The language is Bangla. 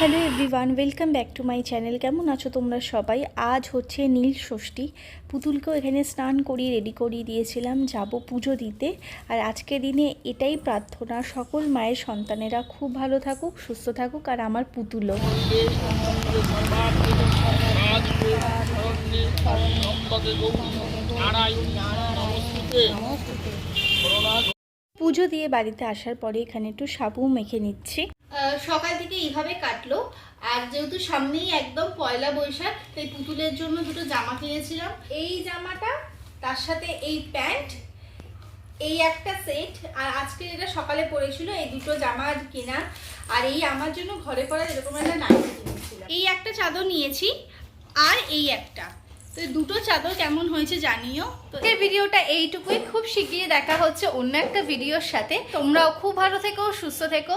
Hello everyone, welcome back to my channel. কেমন আছো তোমরা সবাই? আজ হচ্ছে নীল ষষ্ঠী। পুতুলকেও এখানে স্নান করিয়ে রেডি করিয়ে দিয়েছিলাম, যাব পুজো দিতে। আর আজকের দিনে এটাই প্রার্থনা, সকল মায়ের সন্তানেরা খুব ভালো থাকুক, সুস্থ থাকুক, আর আমার পুতুলও। পুজো দিয়ে বাড়িতে আসার পরে এখানে একটু সাবু মেখে নিচ্ছি। সকাল থেকে এইভাবে কাটলো। আর যেহেতু সামনেই একদম পয়লা বৈশাখ, তাই পুতুলের জন্য দুটো জামা কিনেছিলাম। এই জামাটা, তার সাথে এই প্যান্ট, এই একটা সেট। আর আজকে যেটা সকালে পরেছিল, এই দুটো জামা কেনা। আর এই আমার জন্য ঘরে পরা এরকম একটা নাইটি কিনেছিলাম। এই একটা চাদর নিয়েছি, আর এই একটা। তো দুটো চাদর কেমন হয়েছে জানিও। তো এই ভিডিওটা এইটুকুই। খুব শিগগিরই দেখা হচ্ছে অন্য একটা ভিডিওর সাথে। তোমরাও খুব ভালো থেকো, সুস্থ থেকো।